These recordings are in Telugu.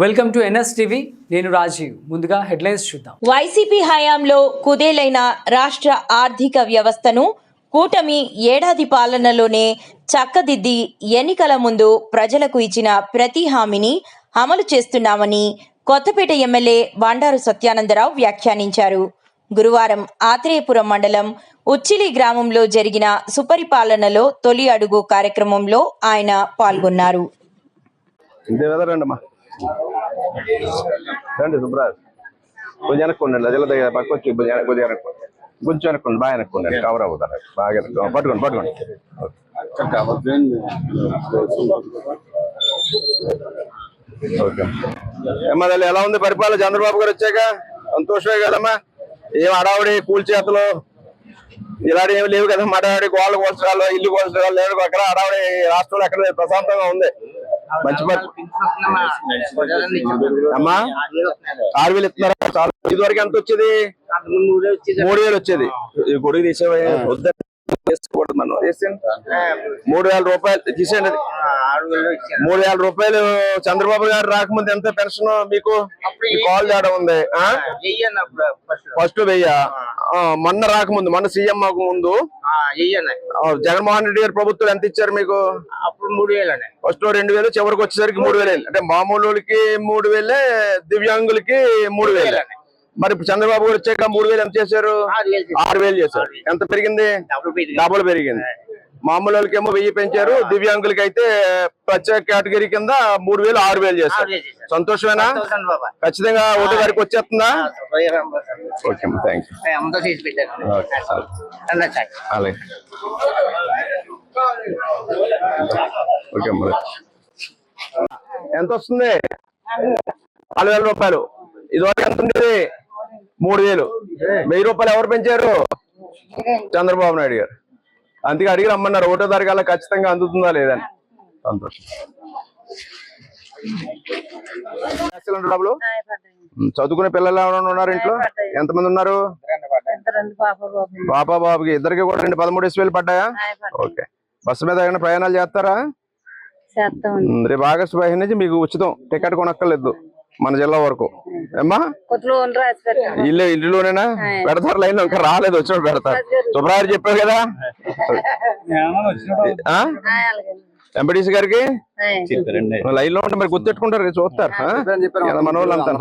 Welcome to NS TV. నేను రాజీవ్. ముందుగా హెడ్లైన్స్ చూద్దాం. వైసీపీ హయాంలో కుదేలైన రాష్ట్ర ఆర్థిక వ్యవస్థను కూటమి ఏడాది పాలనలోనే చక్కదిద్ది ఎన్నికల ముందు ప్రజలకు ఇచ్చిన ప్రతి హామీని అమలు చేస్తున్నామని కొత్తపేట ఎమ్మెల్యే బండారు సత్యానందరావు వ్యాఖ్యానించారు. గురువారం ఆత్రేయపురం మండలం ఉచ్చిలి గ్రామంలో జరిగిన సుపరిపాలనలో తొలి అడుగు కార్యక్రమంలో ఆయన పాల్గొన్నారు. రండి అమ్మా సుబ్రాజ్. కొంచెం వెనక్కుండండి అదిలో దగ్గర పక్క వచ్చి కొంచెం వెనక్కి- కొద్దిగా కొంచెం వెనక్కోండి బాగా వెనక్కుండండి కవర్ అవుతారు బాగా పట్టుకోండి పట్టుకోండి. ఓకే. అమ్మా తల్లి ఎలా ఉంది పరిపాలన? చంద్రబాబు గారు వచ్చాక? సంతోషమే కదమ్మా? ఏం అడావుడి కూల్ చేతలు? ఇలాంటి ఏమి లేవు కదా మడాడి గోళ్ళు కోల్చడాలు ఇల్లు కోల్చడాలు లేవు. అక్కడ అడావుడి రాష్ట్రంలో ఎక్కడ ప్రశాంతంగా ఉంది. మంచి అమ్మా? ఆరు వేలు ఇస్తున్నారా? చాలా. ఇదివరకు ఎంత వచ్చేది? మూడు వేలు వచ్చేది. ఈ గొడుగు తీసేవా వద్దని వేసుకోకూడదు మనం. మూడు వేల రూపాయలు తీసేయండి. మూడు వేల రూపాయలు చంద్రబాబు గారు రాకముందు ఎంత పెన్షన్ మీకు? కాల్ చేయడం ఉంది? ఫస్ట్ వెయ్య ఆ, మొన్న రాకముందు మొన్న సీఎం ముందు. ఆ, జగన్మోహన్ రెడ్డి గారి ప్రభుత్వం ఎంత ఇచ్చారు మీకు? మూడు వేలనే ఫస్ట్ రెండు వేలు చివరికి వచ్చేసరికి మూడు వేలు అంటే మామూలు వాళ్ళకి మూడు వేలే దివ్యాంగులకి మూడు వేలు మరి చంద్రబాబు గారు వచ్చాక మూడు వేలు ఎంత చేశారు? ఆరు వేలు చేశారు. వేలు. ఎంత పెరిగింది? డబుల్ పెరిగింది. మామూలు వాళ్ళకి ఏమో వెయ్యి పెంచారు దివ్యాంగులకి అయితే ప్రత్యేక కేటగిరీ కింద మూడు వేలు ఆరు వేలు చేశారు. వేలు. సంతోషమేనా ఖచ్చితంగా ఓటు గారికి వచ్చేస్తుందా. ఓకే థ్యాంక్ యూ అలాగే. ఓకే మరి ఎంత వస్తుంది నాలుగు వేల రూపాయలు. ఇదివరకు ఎంత ఉండేది? మూడు వేలు. వెయ్యి రూపాయలు ఎవరు పెంచారు? చంద్రబాబు నాయుడు గారు. అందుకే అడిగి రమ్మన్నారు. ఒకటో తారీఖు ఖచ్చితంగా అందుతుందా లేదని సంతోషం. డబ్బులు చదువుకునే పిల్లలు ఎవరైనా ఉన్నారు ఇంట్లో? ఎంతమంది ఉన్నారు? పాప బాబుకి. ఇద్దరికి కూడా రెండు పదమూడు వేలు పడ్డాయా? ఓకే. బస్సు మీద ఏమైనా ప్రయాణాలు చేస్తారా? రేపు ఆగస్టు పదిహేను నుంచి మీకు ఉచితం టికెట్ కొనక్కర్లేదు మన జిల్లా వరకు. ఏమ్మా? ఇల్లు ఇల్లులోనేనా? పెడతారు లైన్ ఇంకా రాలేదు వచ్చినప్పుడు పెడతారు. సుబ్రాయర్ చెప్పారు కదా? ఎంపీటీసీ గారికి? లైన్లో ఉంటే మరి గుర్తెట్టుకుంటారు చూస్తారు. మన వాళ్ళు అంతా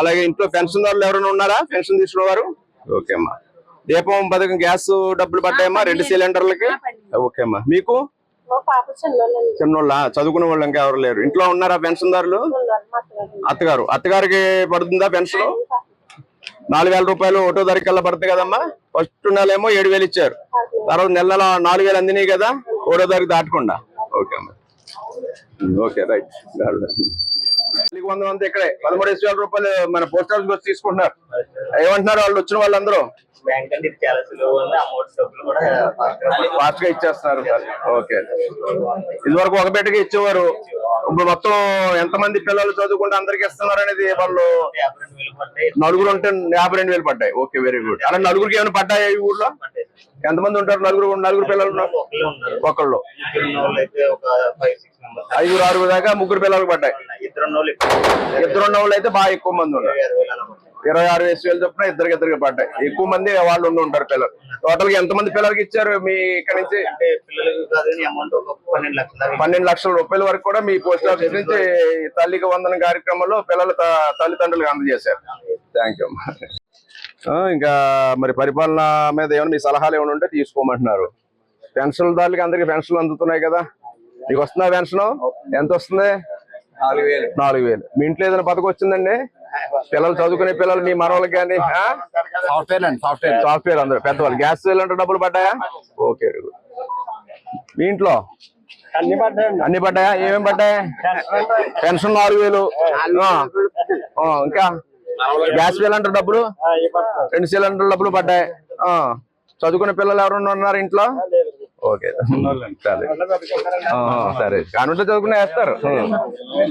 అలాగే ఇంట్లో పెన్షన్ దారులు ఎవరైనా ఉన్నారా? పెన్షన్ తీసుకునేవారు ఓకే అమ్మా. దీపం పథకం గ్యాస్ డబ్బులు పడ్డాయమ్మా? రెండు సిలిండర్లకి? ఓకే అమ్మా మీకు? చిన్నోళ్ళ? చదువుకునే వాళ్ళు ఇంకా ఎవరు లేరు. ఇంట్లో ఉన్నారా పెన్షన్ దారులు? అత్తగారు. అత్తగారికి పడుతుందా పెన్షన్? నాలుగు వేల రూపాయలు ఒకటో తారీఖు పడుతుంది కదమ్మా? ఫస్ట్ నెల ఏమో ఏడు వేలు ఇచ్చారు. తర్వాత నెల నెల నాలుగు వేలు అందినాయి కదా? ఒకటో తారీఖు దాటకుండా. ఓకే అమ్మా ఓకే రైట్. మళ్ళీ వంద మంది ఇక్కడే. పదమూడు వేల రూపాయలు మన పోస్ట్ ఆఫీస్ వచ్చి తీసుకుంటున్నారు. ఏమంటున్నారు వాళ్ళు వచ్చిన వాళ్ళందరూ? ఫాస్ట్గా ఇచ్చేస్తున్నారు ఓకే ఇది వరకు ఒక బిడ్డకి ఇచ్చేవారు. ఇప్పుడు మొత్తం ఎంతమంది పిల్లలు చదువుకుంటే అందరికి ఇస్తున్నారు అనేది వాళ్ళు నలుగురు ఉంటే యాభై రెండు వేలు పడ్డాయి. ఓకే వెరీ గుడ్ అలా నలుగురికి ఏమైనా పడ్డాయా ఈ ఊర్లో? ఎంతమంది ఉంటారు నలుగురు నలుగురు పిల్లలు ఉన్నారు? ఒకళ్ళే ఐదుగురు ఆరుగురు దాకా ముగ్గురు పిల్లలకు పడ్డాయి. ఇద్దరు ఇద్దరు అయితే బాగా ఎక్కువ మంది ఉన్నారు. ఇరవై ఆరు వేసి వేలు చొప్పున ఇద్దరికి ఇద్దరికి పడ్డాయి. ఎక్కువ మంది వాళ్ళు ఉండి ఉంటారు పిల్లలు. టోటల్గా ఎంత మంది పిల్లలకి ఇచ్చారు మీ ఇక్కడ నుంచి? పన్నెండు లక్షల రూపాయల వరకు కూడా మీ పోస్ట్ ఆఫీస్ నుంచి తల్లికి వందన కార్యక్రమంలో పిల్లల తల్లిదండ్రులకు అందజేశారు. థ్యాంక్ యూ ఇంకా మరి పరిపాలన మీద ఏమైనా మీ సలహాలు ఏమైనా ఉంటే తీసుకోమంటున్నారు. పెన్షన్ దారులకి అందరికి పెన్షన్లు అందుతున్నాయి కదా. మీకు వస్తుందా పెన్షన్ ఎంత వస్తుంది? నాలుగు వేలు. మీ ఇంట్లో ఏదైనా పథకం వచ్చిందండి? పిల్లలు చదువుకునే పిల్లలు మీ మనవాళ్ళకి కానీ సాఫ్ట్వేర్ అండి సాఫ్ట్వేర్. సాఫ్ట్వేర్ అందరూ పెద్దవాళ్ళు. గ్యాస్ సిలిండర్ డబ్బులు పడ్డాయా? ఓకే మీ ఇంట్లో? అన్ని పడ్డాయా? ఏమేమి పడ్డాయి? పెన్షన్ నాలుగు వేలు. ఇంకా? గ్యాస్ సిలిండర్ డబ్బులు? రెండు సిలిండర్ డబ్బులు పడ్డాయి. ఆ. చదువుకునే పిల్లలు ఎవరైనా ఉన్నారు ఇంట్లో? ఓకే. సరే. కానుంటే చదువుకునే వేస్తారు.